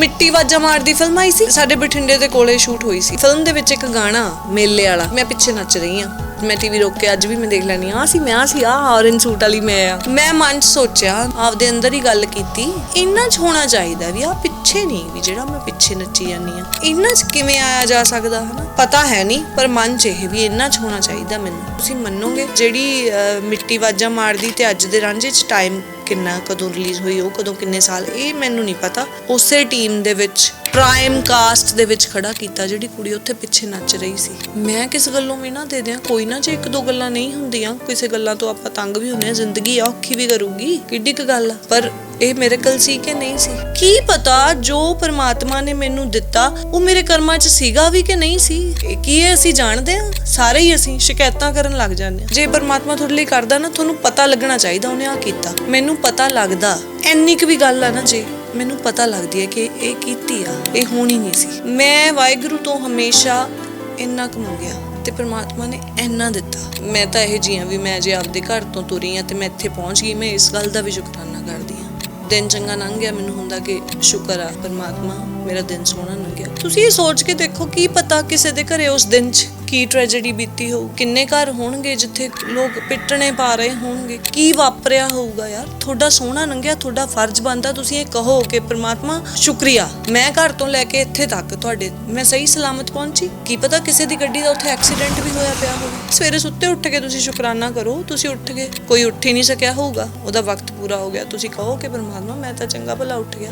ਮਿੱਟੀ ਵਾਜਾ ਮਾਰਦੀ ਫਿਲਮ ਆਈ ਸੀ। ਸਾਡੇ ਬਠਿੰਡੇ ਦੇ ਕੋਲੇ ਸ਼ੂਟ ਹੋਈ ਸੀ। ਫਿਲਮ ਦੇ ਵਿੱਚ ਇੱਕ ਗਾਣਾ, ਮੇਲੇ ਵਾਲਾ। ਮੈਂ ਪਿੱਛੇ ਨੱਚ ਰਹੀ ਆ ਮੈਂ ਟੀਵੀ ਰੋਕ ਕੇ ਅੱਜ ਵੀ ਮੈਂ ਦੇਖ ਲੈਣੀ ਆ ਸੀ, ਮੈਂ ਆ ਸੀ ਆ ਔਰੇਂਜ ਸੂਟ ਵਾਲੀ ਮੈਂ ਆ। ਮੈਂ ਮਨ ਚ ਸੋਚਿਆ, ਆਪਦੇ ਅੰਦਰ ਹੀ ਗੱਲ ਕੀਤੀ, ਇੰਨਾ ਚ ਹੋਣਾ ਚਾਹੀਦਾ ਵੀ ਆ ਪਿੱਛੇ ਨਹੀਂ ਵੀ ਜਿਹੜਾ ਮੈਂ ਪਿੱਛੇ ਨੱਚੀ ਜਾਂਦੀ ਆ ਇੰਨਾ ਚ ਕਿਵੇਂ ਆਇਆ ਜਾ ਸਕਦਾ, ਹਨਾ? ਪਤਾ ਹੈ ਨਹੀਂ, ਪਰ ਮਨ ਚ ਇਹ ਵੀ ਇੰਨਾ ਚ ਹੋਣਾ ਚਾਹੀਦਾ ਮੈਨੂੰ। ਤੁਸੀਂ ਮੰਨੋਗੇ, ਜਿਹੜੀ ਮਿੱਟੀ ਵਾਜਾ ਮਾਰਦੀ ਤੇ ਅੱਜ ਦੇ ਰਾਂਝੇ ਚ ਟਾਈਮ ਕਿੰਨਾ ਕਦੋਂ ਰਿਲੀਜ਼ ਹੋਈ, ਉਹ ਕਦੋਂ ਕਿੰਨੇ ਸਾਲ, ਇਹ ਮੈਨੂੰ ਨਹੀਂ ਪਤਾ। ਉਸੇ ਟੀਮ ਦੇ ਵਿੱਚ ਪ੍ਰਾਈਮ ਕਾਸਟ ਦੇ ਵਿੱਚ ਖੜਾ ਕੀਤਾ ਜਿਹੜੀ ਕੁੜੀ ਉੱਥੇ ਪਿੱਛੇ ਨੱਚ ਰਹੀ ਸੀ। ਮੈਂ ਕਿਸ ਗੱਲੋਂ ਵੀ ਨਾ ਦੇ ਦਿਆਂ? ਕੋਈ ਨਾ ਜੇ ਇੱਕ ਦੋ ਗੱਲਾਂ ਨਹੀਂ ਹੁੰਦੀਆਂ, ਕਿਸੇ ਗੱਲਾਂ ਤੋਂ ਆਪਾਂ ਤੰਗ ਵੀ ਹੁੰਦੇ ਆ ਜ਼ਿੰਦਗੀ ਆ ਔਖੀ ਵੀ ਕਰੂਗੀ, ਕਿੱਡੀ ਕੁ ਗੱਲ ਆ। ਪਰ ਇਹ ਮੇਰੇ ਕੋਲ ਸੀ ਕਿ ਨਹੀਂ ਸੀ? ਕੀ ਪਤਾ ਜੋ ਪਰਮਾਤਮਾ ਨੇ ਮੈਨੂੰ ਦਿੱਤਾ, ਉਹ ਮੇਰੇ ਕਰਮਾਂ 'ਚ ਸੀਗਾ ਵੀ ਕਿ ਨਹੀਂ ਸੀ? ਕੀ ਇਹ ਅਸੀਂ ਜਾਣਦੇ ਆ ਸਾਰੇ ਹੀ ਅਸੀਂ ਸ਼ਿਕਾਇਤਾਂ ਕਰਨ ਲੱਗ ਜਾਂਦੇ ਆ ਜੇ ਪਰਮਾਤਮਾ ਤੁਹਾਡੇ ਲਈ ਕਰਦਾ ਨਾ, ਤੁਹਾਨੂੰ ਪਤਾ ਲੱਗਣਾ ਚਾਹੀਦਾ, ਉਹਨੇ ਆ ਕੀਤਾ। ਮੈਨੂੰ ਪਤਾ ਲੱਗਦਾ। ਇੰਨੀ ਕੁ ਵੀ ਗੱਲ ਆ ਨਾ ਜੇ, ਮੈਨੂੰ ਪਤਾ ਲੱਗਦੀ ਹੈ ਕਿ ਇਹ ਕੀਤੀ ਆ। ਇਹ ਹੋਣੀ ਨਹੀਂ ਸੀ। ਮੈਂ ਵਾਹਿਗੁਰੂ ਤੋਂ ਹਮੇਸ਼ਾ ਇੰਨਾ ਕੁ ਮੰਗਿਆ ਤੇ ਪ੍ਰਮਾਤਮਾ ਨੇ ਇੰਨਾ ਦਿੱਤਾ। ਮੈਂ ਤਾਂ ਇਹ ਜੀਆਂ ਵੀ ਮੈਂ ਜੇ ਆਪਦੇ ਘਰ ਤੋਂ ਤੁਰੀ ਆ ਤੇ ਮੈਂ ਇੱਥੇ ਪਹੁੰਚ ਗਈ, ਮੈਂ ਇਸ ਗੱਲ ਦਾ ਵੀ ਸ਼ੁਕਰਾਨਾ ਕਰਦੀ ਆ ਦਿਨ ਚੰਗਾ ਲੰਘ ਗਿਆ, ਮੈਨੂੰ ਹੁੰਦਾ ਕਿ ਸ਼ੁਕਰ ਆ, ਪਰਮਾਤਮਾ ਮੇਰਾ ਦਿਨ ਸੋਹਣਾ ਲੰਘਿਆ। ਤੁਸੀਂ ਇਹ ਸੋਚ ਕੇ ਦੇਖੋ, ਕੀ ਪਤਾ ਕਿਸੇ ਦੇ ਘਰੇ ਉਸ ਦਿਨ 'ਚ ਕੀ ਟ੍ਰੈਜੇਡੀ ਬੀਤੀ ਹੋਊ, ਕਿੰਨੇ ਘਰ ਹੋਣਗੇ ਜਿੱਥੇ ਲੋਕ ਪਿੱਟਣੇ ਪਾ ਰਹੇ ਹੋਣਗੇ, ਕੀ ਵਾਪਰਿਆ ਹੋਊਗਾ ਯਾਰ? ਤੁਹਾਡਾ ਸੋਹਣਾ ਲੰਘਿਆ, ਤੁਹਾਡਾ ਫਰਜ਼ ਬਣਦਾ, ਤੁਸੀਂ ਇਹ ਕਹੋ ਕਿ ਪ੍ਰਮਾਤਮਾ, ਸ਼ੁਕਰੀਆ, ਮੈਂ ਘਰ ਤੋਂ ਲੈ ਕੇ ਇੱਥੇ ਤੱਕ ਤੁਹਾਡੇ, ਮੈਂ ਸਹੀ ਸਲਾਮਤ ਪਹੁੰਚੀ? ਕੀ ਪਤਾ ਕਿਸੇ ਦੀ ਗੱਡੀ ਦਾ ਉੱਥੇ ਐਕਸੀਡੈਂਟ ਵੀ ਹੋਇਆ ਪਿਆ ਹੋਵੇ। ਸਵੇਰੇ ਸੁੱਤੇ ਉੱਠ ਕੇ ਤੁਸੀਂ ਸ਼ੁਕਰਾਨਾ ਕਰੋ, ਤੁਸੀਂ ਉੱਠ ਗਏ ਕੋਈ ਉੱਠ ਹੀ ਨਹੀਂ ਸਕਿਆ ਹੋਊਗਾ, ਉਹਦਾ ਵਕਤ ਪੂਰਾ ਹੋ ਗਿਆ, ਤੁਸੀਂ ਕਹੋ ਕਿ ਪ੍ਰਮਾਤਮਾ ਮੈਂ ਤਾਂ ਚੰਗਾ ਭਲਾ ਉੱਠ ਗਿਆ।